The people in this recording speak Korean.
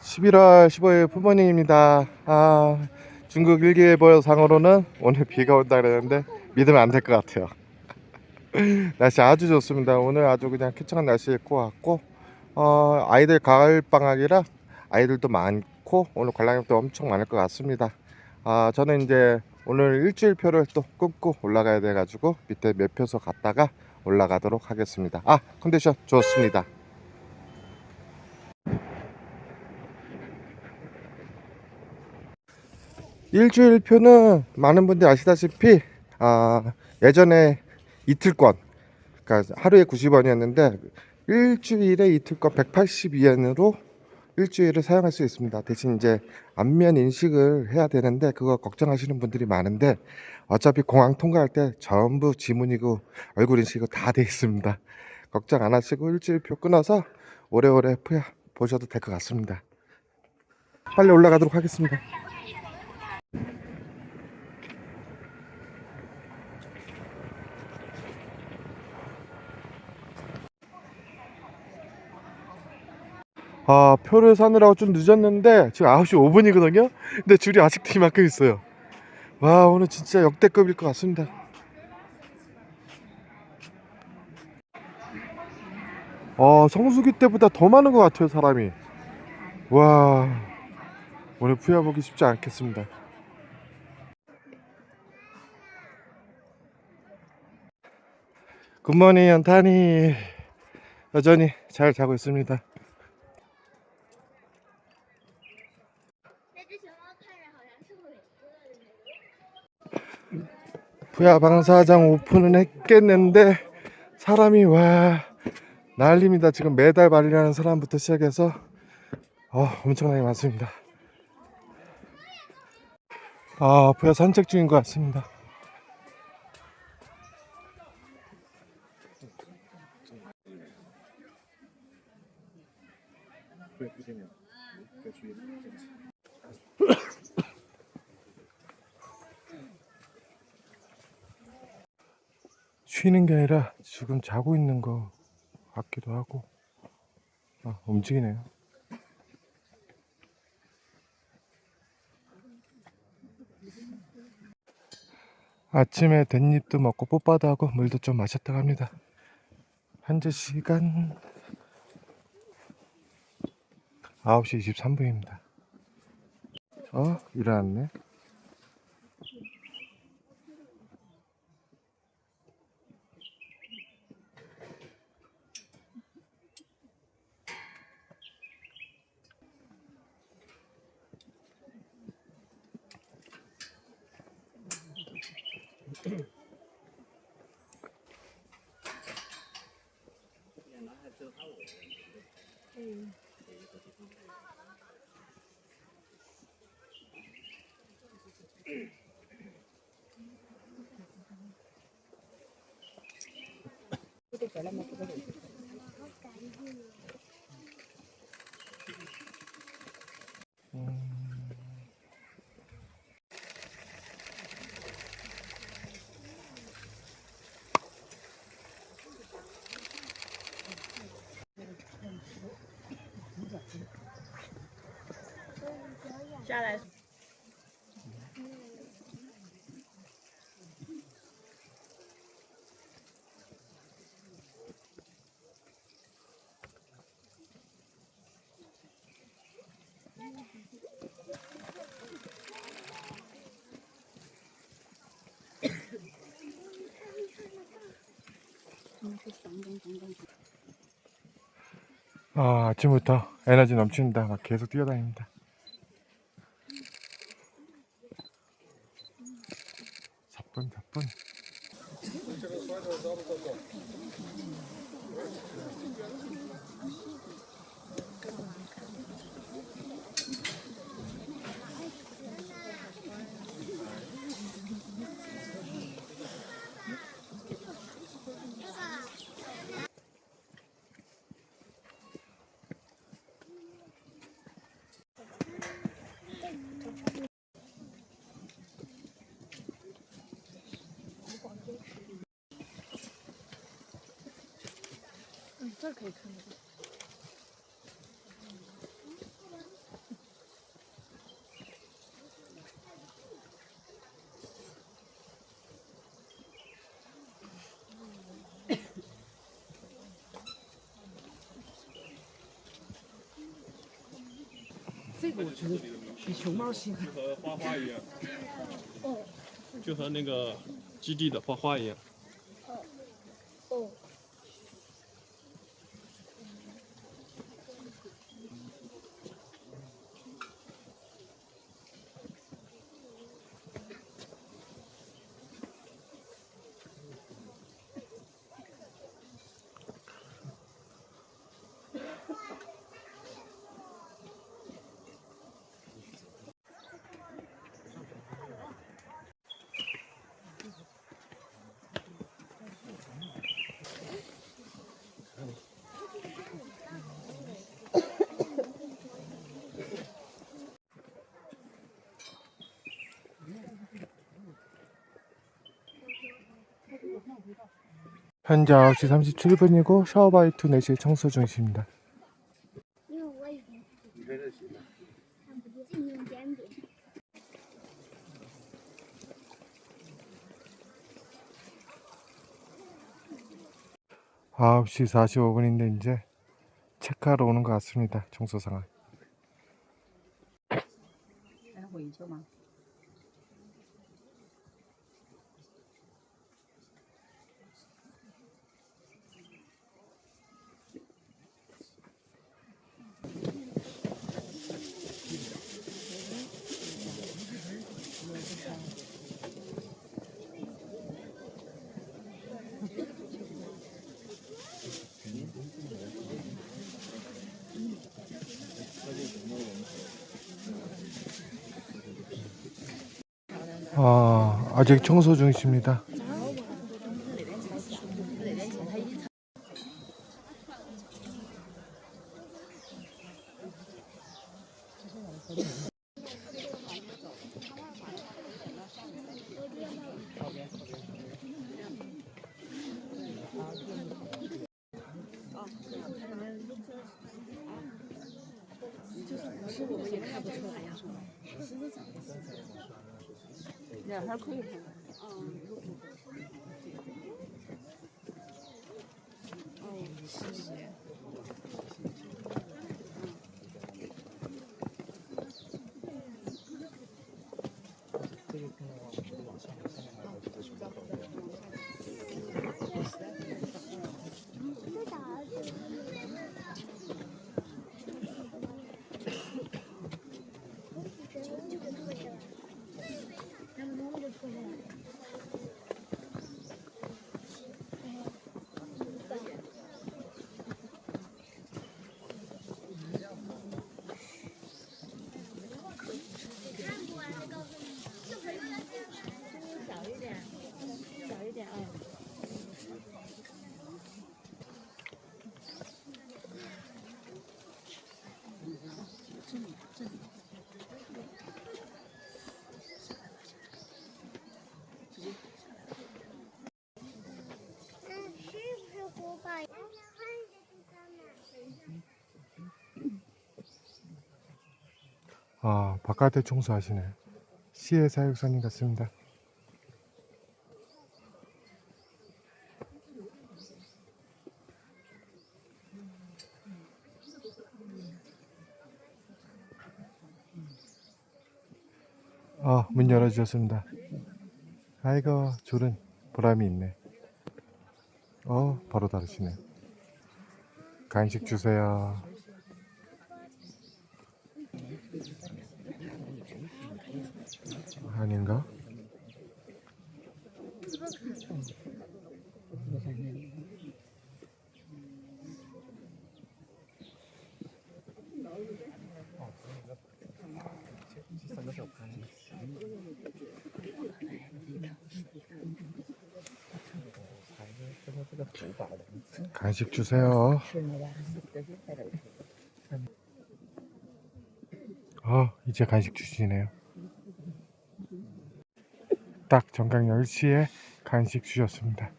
11월 15일 부모님입니다. 아, 중국 일기예보 상으로는 오늘 비가 온다 그랬는데 믿으면 안 될 것 같아요. 날씨 아주 좋습니다. 오늘 아주 그냥 쾌청한 날씨일 것 같고 어, 아이들 가을 방학이라 아이들도 많고 오늘 관람객도 엄청 많을 것 같습니다. 아, 저는 이제 오늘 일주일표를 또 끊고 올라가야 돼가지고 밑에 매표소 갔다가 올라가도록 하겠습니다. 아 컨디션 좋습니다. 일주일표는 많은 분들이 아시다시피 아, 예전에 이틀권 그러니까 하루에 90원이었는데 일주일에 이틀권 182엔으로 일주일을 사용할 수 있습니다. 대신 이제 안면 인식을 해야 되는데 그거 걱정하시는 분들이 많은데 어차피 공항 통과할 때 전부 지문이고 얼굴 인식이 다 돼 있습니다. 걱정 안 하시고 일주일표 끊어서 오래오래 푸- 보셔도 될 것 같습니다. 빨리 올라가도록 하겠습니다. 아, 표를 사느라고 좀 늦었는데 지금 9시 5분이거든요. 근데 줄이 아직도 이만큼 있어요. 와, 오늘 진짜 역대급일 것 같습니다. 아, 성수기 때보다 더 많은 것 같아요, 사람이. 와, 오늘 푸야 보기 쉽지 않겠습니다. 굿모닝 연탄이 여전히 잘 자고 있습니다. 부야 방사장 오픈은 했겠는데 사람이 와 난립니다. 지금 매달 발리하는 사람부터 시작해서 어, 엄청나게 많습니다. 아 부야 산책 중인 것 같습니다. 쉬는 게 아니라 지금 자고 있는 거 같기도 하고 아, 움직이네요. 아침에 댄잎도 먹고 뽀빠도 하고 물도 좀 마셨다고 합니다. 현재 시간 9시 23분입니다. 어? 일어났네. Cái này sẽ là một cái. 아, 아침부터 에너지 넘칩니다. 막 계속 뛰어다닙니다. 번, 몇 번. 这可以看得。这个我觉得比熊猫稀罕。就和那个基地的花花一样。 현재 9시 37분이고 샤워바이투 4시 청소 중입니다. 9시 45분인데 이제 체크하러 오는 것 같습니다. 청소상황. 아, 아직 청소 중이십니다. 两还可以，嗯，嗯，谢谢。 아, 바깥에 청소하시네. 시의 사육사님 같습니다. 아, 문 열어주셨습니다. 아이고, 줄은 보람이 있네. 어, 바로 닫으시네. 간식 주세요. 아닌가? 간식 주세요. 아, 이제 간식 주시네요. 딱 정각 10시에 간식 주셨습니다.